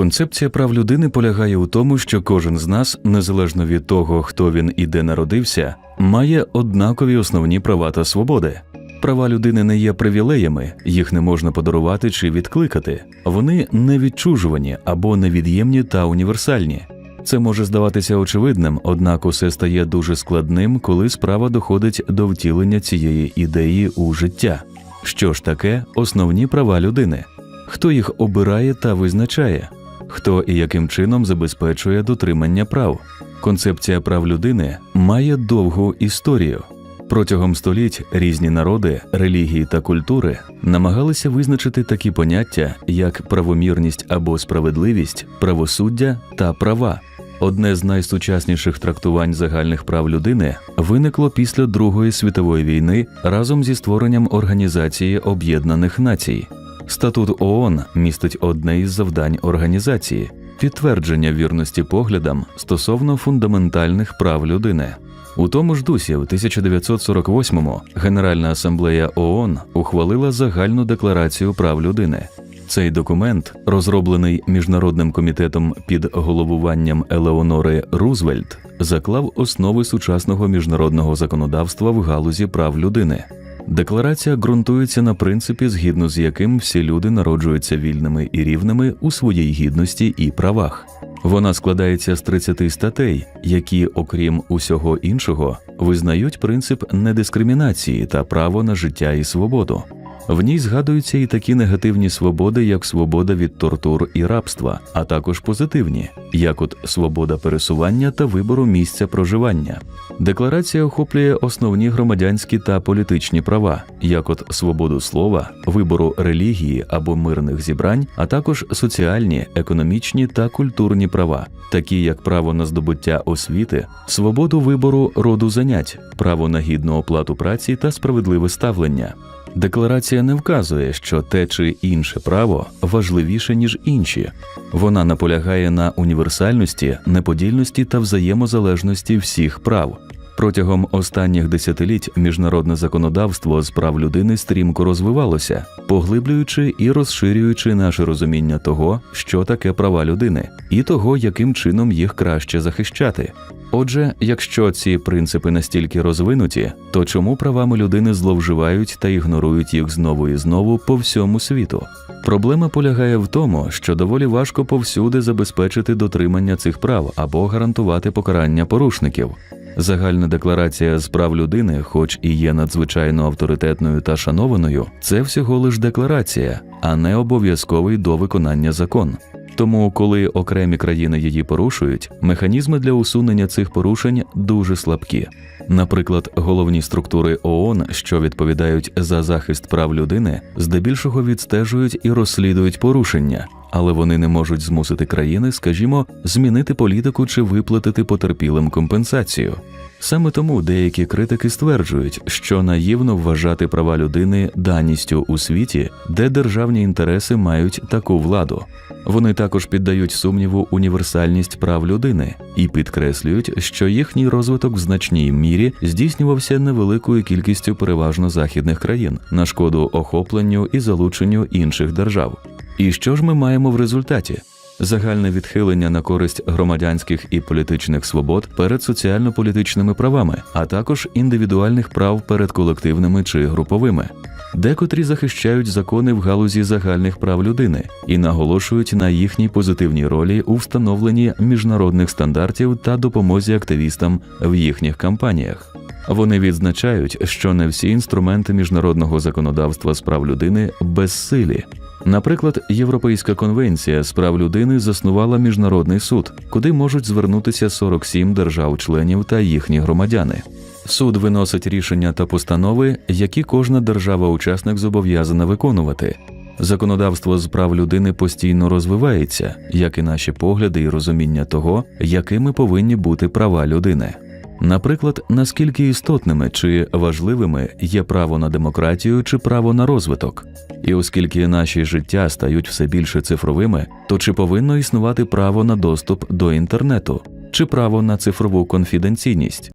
Концепція прав людини полягає у тому, що кожен з нас, незалежно від того, хто він і де народився, має однакові основні права та свободи. Права людини не є привілеями, їх не можна подарувати чи відкликати. Вони невідчужувані або невід'ємні та універсальні. Це може здаватися очевидним, однак усе стає дуже складним, коли справа доходить до втілення цієї ідеї у життя. Що ж таке основні права людини? Хто їх обирає та визначає? Хто і яким чином забезпечує дотримання прав? Концепція прав людини має довгу історію. Протягом століть різні народи, релігії та культури намагалися визначити такі поняття, як правомірність або справедливість, правосуддя та права. Одне з найсучасніших трактувань загальних прав людини виникло після Другої світової війни разом зі створенням Організації Об'єднаних Націй. Статут ООН містить одне із завдань організації підтвердження вірності поглядам стосовно фундаментальних прав людини. У тому ж дусі, в 1948-му Генеральна асамблея ООН ухвалила загальну декларацію прав людини. Цей документ, розроблений міжнародним комітетом під головуванням Елеонори Рузвельт, заклав основи сучасного міжнародного законодавства в галузі прав людини. Декларація ґрунтується на принципі, згідно з яким всі люди народжуються вільними і рівними у своїй гідності і правах. Вона складається з 30 статей, які, окрім усього іншого, визнають принцип недискримінації та право на життя і свободу. В ній згадуються і такі негативні свободи, як свобода від тортур і рабства, а також позитивні, як от свобода пересування та вибору місця проживання. Декларація охоплює основні громадянські та політичні права, як от свободу слова, вибору релігії або мирних зібрань, а також соціальні, економічні та культурні права, такі як право на здобуття освіти, свободу вибору роду занять, право на гідну оплату праці та справедливе ставлення. Декларація не вказує, що те чи інше право важливіше ніж інші. Вона наполягає на універсальності, неподільності та взаємозалежності всіх прав. Протягом останніх десятиліть міжнародне законодавство з прав людини стрімко розвивалося, поглиблюючи і розширюючи наше розуміння того, що таке права людини, і того, яким чином їх краще захищати. Отже, якщо ці принципи настільки розвинуті, то чому правами людини зловживають та ігнорують їх знову і знову по всьому світу? Проблема полягає в тому, що доволі важко повсюди забезпечити дотримання цих прав або гарантувати покарання порушників. Загальна декларація з прав людини, хоч і є надзвичайно авторитетною та шанованою, це всього лиш декларація, а не обов'язковий до виконання закон. Тому, коли окремі країни її порушують, механізми для усунення цих порушень дуже слабкі. Наприклад, головні структури ООН, що відповідають за захист прав людини, здебільшого відстежують і розслідують порушення, але вони не можуть змусити країни, скажімо, змінити політику чи виплатити потерпілим компенсацію. Саме тому деякі критики стверджують, що наївно вважати права людини даністю у світі, де державні інтереси мають таку владу. Вони також піддають сумніву універсальність прав людини і підкреслюють, що їхній розвиток в значній мірі здійснювався невеликою кількістю переважно західних країн на шкоду охопленню і залученню інших держав. І що ж ми маємо в результаті? Загальне відхилення на користь громадянських і політичних свобод перед соціально-політичними правами, а також індивідуальних прав перед колективними чи груповими. Декотрі захищають закони в галузі загальних прав людини і наголошують на їхній позитивній ролі у встановленні міжнародних стандартів та допомозі активістам в їхніх кампаніях. Вони відзначають, що не всі інструменти міжнародного законодавства з прав людини безсилі. Наприклад, Європейська конвенція з прав людини заснувала міжнародний суд, куди можуть звернутися 47 держав-членів та їхні громадяни. Суд виносить рішення та постанови, які кожна держава-учасник зобов'язана виконувати. Законодавство з прав людини постійно розвивається, як і наші погляди і розуміння того, якими повинні бути права людини. Наприклад, наскільки істотними чи важливими є право на демократію чи право на розвиток, і оскільки наші життя стають все більше цифровими, то чи повинно існувати право на доступ до інтернету, чи право на цифрову конфіденційність?